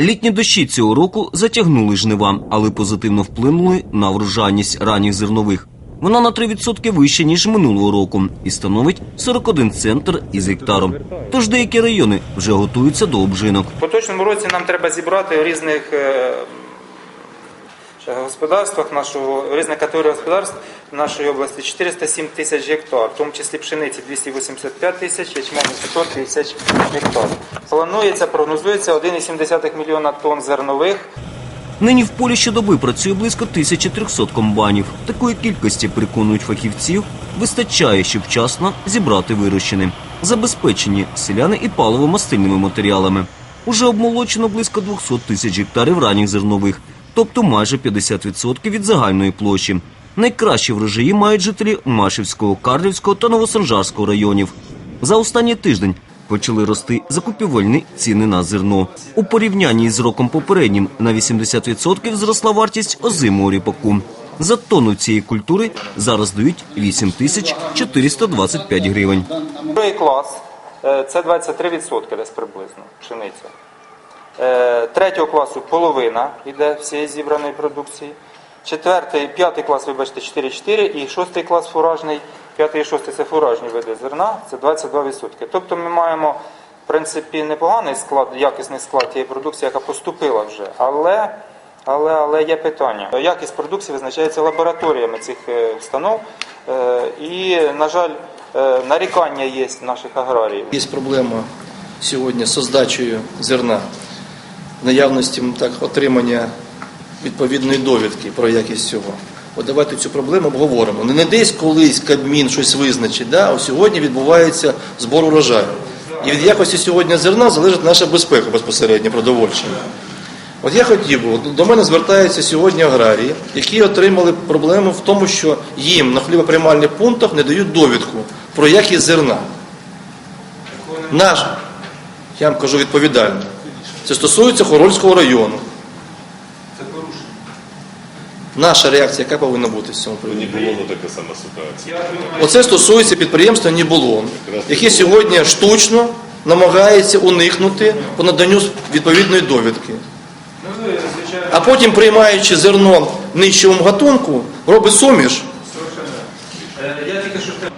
Літні дощі цього року затягнули жнива, але позитивно вплинули на врожайність ранніх зернових. Вона на 3% вища, ніж минулого року, і становить 41 центр із гектаром. Тож деякі райони вже готуються до обжинок. Поточному році нам треба зібрати різних е, господарствах нашого, різних категорій господарств нашої області 407 тисяч гектар, в тому числі пшениці 285 тисяч, ячменю 500 тисяч гектар. Планується, прогнозується 1,7 мільйона тонн зернових, Нині в полі щодоби працює близько 1300 комбайнів. Такої кількості, переконують фахівців, вистачає, щоб вчасно зібрати вирощене. Забезпечені селяни і паливо-мастильними матеріалами. Уже обмолочено близько 200 тисяч гектарів ранніх зернових, тобто майже 50% від загальної площі. Найкращі врожаї мають жителі Машівського, Карлівського та Новосанжарського районів. За останній тиждень почали рости закупівельні ціни на зерно. У порівнянні з роком попереднім на 80% зросла вартість озимого ріпаку. За тонну цієї культури зараз дають 8 тисяч 425 гривень. Другий клас е, це 23% десь приблизно пшениця. Е, Третього класу половина йде всієї зібраної продукції. Четвертий, п'ятий клас, вибачте, 4,4 і шостий клас фуражний, п'ятий і шостий це фуражні види зерна, це 22%. Тобто ми маємо, в принципі, непоганий склад, якісний склад тієї продукції, яка поступила вже. Але, але, але є питання. Якість продукції визначається лабораторіями цих е, установ. Е, І, на жаль, нарікання є наших аграріїв. Є проблема сьогодні з здачею зерна, наявності так, отримання відповідної довідки про якість цього. От давайте цю проблему обговоримо. Не десь колись Кабмін щось визначить, да? а сьогодні відбувається збор урожаю. І від якості сьогодні зерна залежить наша безпека безпосередньо продовольча. От я хотів би, до мене звертаються сьогодні аграрії, які отримали проблему в тому, що їм на хлібоприймальних пунктах не дають довідку про якість зерна. Наш, я вам кажу відповідально, це стосується Хорольського району. Це порушення. Наша реакція, яка повинна бути з цього приводу? Не було така сама ситуація. Оце стосується підприємства Нібулон, яке сьогодні штучно намагається уникнути по наданню відповідної довідки. А потім, приймаючи зерно нижчому гатунку, робить суміш.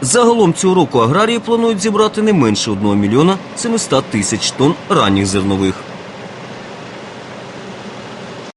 Загалом цього року аграрії планують зібрати не менше 1 мільйона 700 тисяч тонн ранніх зернових.